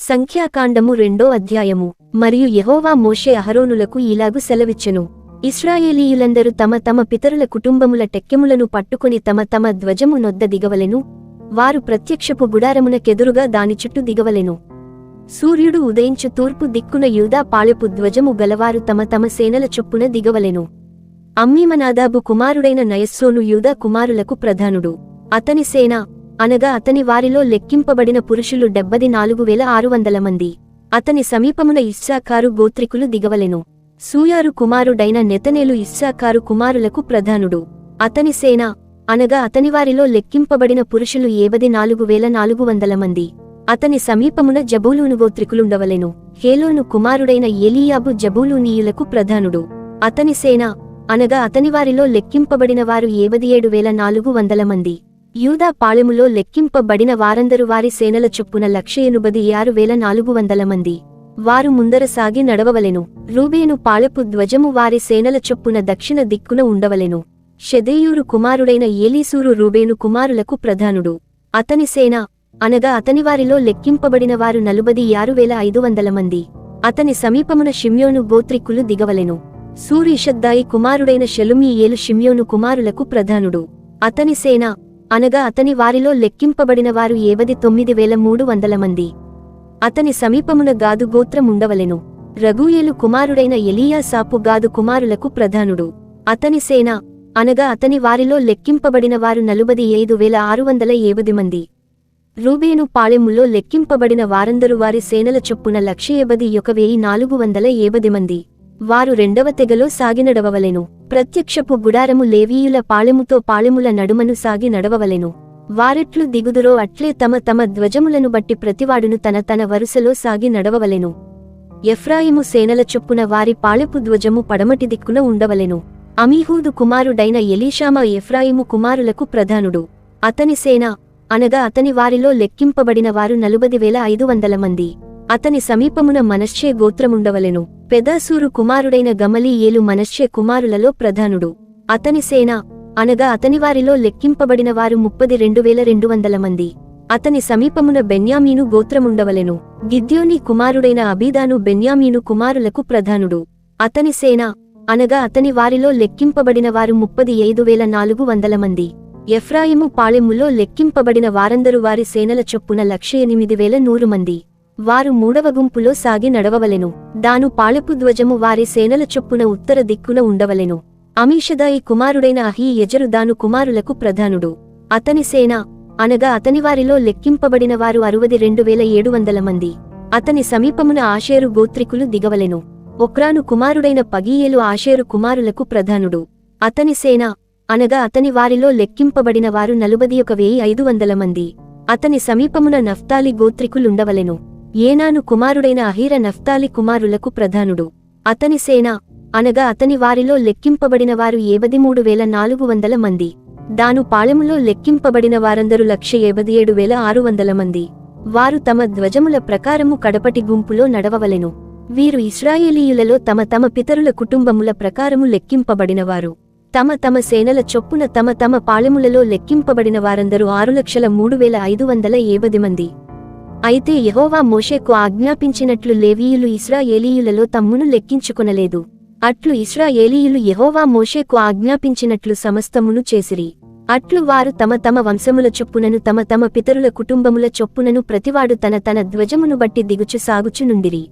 సంఖ్యాకాండము రెండో అధ్యాయము. మరియు యహోవా మోషే అహరోనులకు ఇలాగు సెలవిచ్చెను. ఇస్రాయేలీయులందరూ తమ తమ పితరుల కుటుంబముల టెక్కెములను పట్టుకుని తమ తమ ధ్వజము నొద్ద దిగవలెను. వారు ప్రత్యక్షపు గుడారమునకెదురుగా దాని చుట్టూ దిగవలెను. సూర్యుడు ఉదయించు తూర్పు దిక్కున యూదా పాళెపు ధ్వజము గలవారు తమ తమ సేనల చొప్పున దిగవలెను. అమ్మీమనాదాబు కుమారుడైన నయస్సోను యూదా కుమారులకు ప్రధానుడు. అతని సేన అనగా అతని వారిలో లెక్కింపబడిన పురుషులు డెబ్బది నాలుగు వేల ఆరు వందల మంది. అతని సమీపమున ఇస్సాకారు గోత్రికులు దిగవలెను. సూయారు కుమారుడైన నెతనేలు ఇస్సాకారు కుమారులకు ప్రధానుడు. అతని సేన అనగా అతనివారిలో లెక్కింపబడిన పురుషులు ఏవది నాలుగు వేల నాలుగు వందల మంది. అతని సమీపమున జబూలూను గోత్రికులుండవలెను. హేలోను కుమారుడైన ఎలియాబు జబూలూనీయులకు ప్రధానుడు. అతని సేన అనగా అతనివారిలో లెక్కింపబడిన వారు ఏవది ఏడు వేల నాలుగు వందల మంది. యూదా పాళెములో లెక్కింపబడిన వారందరు వారి సేనల చొప్పున లక్ష ఎనుబది ఆరు వేల నాలుగు వందల మంది. వారు ముందర సాగి నడవవలెను. రూబేను పాళెపు ధ్వజము వారి సేనల చొప్పున దక్షిణ దిక్కున ఉండవలెను. షెదేయూరు కుమారుడైన ఏలీసూరు రూబేను కుమారులకు ప్రధానుడు. అతని సేన అనగా అతని వారిలో లెక్కింపబడిన వారు నలుబది ఆరు వేల ఐదు వందల మంది. అతని సమీపమున షిమ్యోను గోత్రికులు దిగవలెను. సూరీషద్దాయి కుమారుడైన షెలుమీయేలు షిమ్యోను కుమారులకు ప్రధానుడు. అతని సేన అనగా అతని వారిలో లెక్కింపబడిన వారు ఏవది తొమ్మిది వేల మూడు వందల మంది. అతని సమీపమున గాదు గోత్రముండవలెను. రఘుయేలు రఘూయేలు కుమారుడైన ఎలీయా సాపు గాదు కుమారులకు ప్రధానుడు. అతని సేన అనగా అతని వారిలో లెక్కింపబడిన వారు నలుబది ఐదు వేల ఆరు వందల ఏవది మంది. రూబేను పాళెములో లెక్కింపబడిన వారందరు వారి సేనల చొప్పున లక్ష ఏబది ఒక వెయ్యి నాలుగు వందల ఏబది మంది. వారు రెండవ తెగలో సాగి నడవవలెను ప్రత్యక్షపు గుడారము లేవీయుల పాళెముతో పాళెముల నడుమను సాగి నడవవలెను. వారెట్లు దిగుదురో అట్లే తమ తమ ధ్వజములను బట్టి ప్రతివాడును తన తన వరుసలో సాగి నడవవలెను. ఎఫ్రాయిము సేనల చొప్పున వారి పాళెపు ధ్వజము పడమటి దిక్కున ఉండవలెను. అమీహూదు కుమారుడైన ఎలీషామ ఎఫ్రాయిము కుమారులకు ప్రధానుడు. అతని సేన అనగా అతని వారిలో లెక్కింపబడిన వారు నలుబది వేల ఐదు వందల మంది. అతని సమీపమున మనశ్చే గోత్రముండవలెను. పెదాసూరు కుమారుడైన గమలీయేలు ఏలు మనశ్శే కుమారులలో ప్రధానుడు. అతని సేన అనగా అతనివారిలో లెక్కింపబడిన వారు ముప్పది రెండు వేల రెండు వందల మంది. అతని సమీపమున బెన్యామీను గోత్రముండవలెను. గిద్యోని కుమారుడైన అబీదాను బెన్యామీను కుమారులకు ప్రధానుడు. అతని సేన అనగా అతని వారిలో లెక్కింపబడిన వారు ముప్పది ఐదు వేల నాలుగు వందల మంది. ఎఫ్రాయిము పాళెములో లెక్కింపబడిన వారందరు వారి సేనల చొప్పున లక్ష ఎనిమిది వేల నూరు మంది. వారు మూడవ గుంపులో సాగి నడవవలెను. దాను పాళపు ధ్వజము వారి సేనల చొప్పున ఉత్తర దిక్కున ఉండవలెను. అమీషదాయి కుమారుడైన అహీ ఎజరు దాను కుమారులకు ప్రధానుడు. అతని సేన అనగా అతని వారిలో లెక్కింపబడిన వారు అరువది రెండు వేల ఏడు వందల మంది. అతని సమీపమున ఆషేరు గోత్రికులు దిగవలెను. ఒక్రాను కుమారుడైన పగీయేలు ఆషేరు కుమారులకు ప్రధానుడు. అతని సేన అనగా అతని వారిలో లెక్కింపబడిన వారు నలుబది ఒక వెయ్యి ఐదు వందల మంది. అతని సమీపమున నఫ్తాలి గోత్రికులుండవలెను ఏనాను కుమారుడైన అహీర నఫ్తాలి కుమారులకు ప్రధానుడు. అతని సేన అనగా అతని వారిలో లెక్కింపబడిన వారు ఏబదిమూడు వేల నాలుగు వందల మంది. దాను పాళెములో లెక్కింపబడిన వారందరూ లక్ష ఏబది ఏడు వేల ఆరు వందల మంది. వారు తమ ధ్వజముల ప్రకారము కడపటి గుంపులో నడవవలెను. వీరు ఇస్రాయేలీయులలో తమ తమ పితరుల కుటుంబముల ప్రకారము లెక్కింపబడినవారు. తమ తమ సేనల చొప్పున తమ తమ పాళెములలో లెక్కింపబడిన వారందరూ ఆరు లక్షల మూడు వేల ఐదు వందల ఏబది మంది. అయితే యహోవా మోషేకు ఆజ్ఞాపించినట్లు లేవీయులు ఇస్రాయేలీయులలో తమ్మును లెక్కించుకొనలేదు. అట్లు ఇస్రాయేలీయులు యహోవా మోషేకు ఆజ్ఞాపించినట్లు సమస్తమును చేసిరి. అట్లు వారు తమ తమ వంశముల చొప్పునను తమ తమ పితరుల కుటుంబముల చొప్పునను ప్రతివాడు తన తన ధ్వజమును బట్టి దిగుచు సాగుచునుండిరి